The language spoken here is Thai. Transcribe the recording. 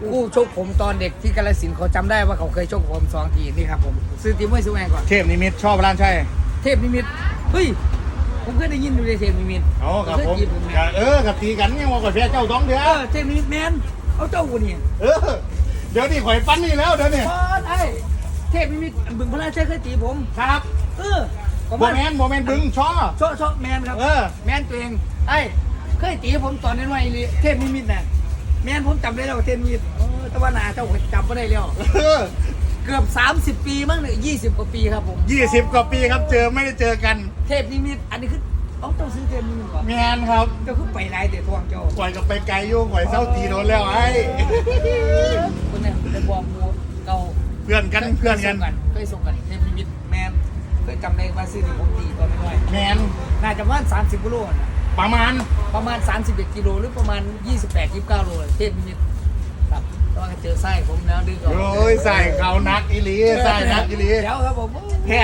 คู่ชกผมตอนเด็กที่กาลสินธุ์เขาจำได้ว่าเขาเคยชกผมสองทีนี่ครับผมซื้อทีมมวยซื้อแมงก่อน เทพนิมิตชอบร้านใช่เทพนิมิตเฮ้ย ผมเคยได้ยินอยู่ในเทพนิมิตอ๋อครับผมเคยจีบผมแมก็นเออกับตีกันยังว่าก่อยแพ้เจ้าท้องเดือเออเทพนิมิตแมนเอาเจ้ากูนี่เออเดี๋ยวนี่ข่อยปั้นนี่แล้วเดี๋ยวนี่บอลไอ้เทพนิมิตบึงพระราชเคยตีผม ครับเออผมโมเมนต์โมเมนต์บึงชอ ชอบชอบแมนครับเออ แมนตัวเองไอ้เคยตีผมตอนนั้นว่าไอ้เทพนิมิตน่ะ แมนผมจำได้แล้วว่าเทพนิมิตเออแต่ว่าหนาเจ้าผมจำไม่ได้แล้วเออเกือบ 30 ปีมั้งเนี่ยยี่สิบกว่าปีครับผม ยี่สิบกว่าปีครับเจอไม่ได้เจอกัน เทพนิมิตอันนี้คือเอาเจ้าซื้อเทพนิมิตก่อนแมนครับเจ้าคือไปไรแต่ทวงเจ้าข่อยกับไปไกลอยู่ข่อยเศร้าตีโดนแล้วไอ้คนเนี่ยเป็นบอมบูเก่าเพื่อนกันเพื่อนกันเคยส่งกันเทพนิมิตแมนเคยจำได้ว่าซื้อที่ผมตีตอนน้อยแมนๆน่าจะประมาณ30กิโลนะ ประมาณประมาณ 31 กิโลหรือประมาณ 28 29 โลเทพนิมิตครับแตอนเจอไส้ผมแล้วดึงออกโอ้ยใส่เขานักอีหลีใส่นักอีหลีแล้วครับผมแพ้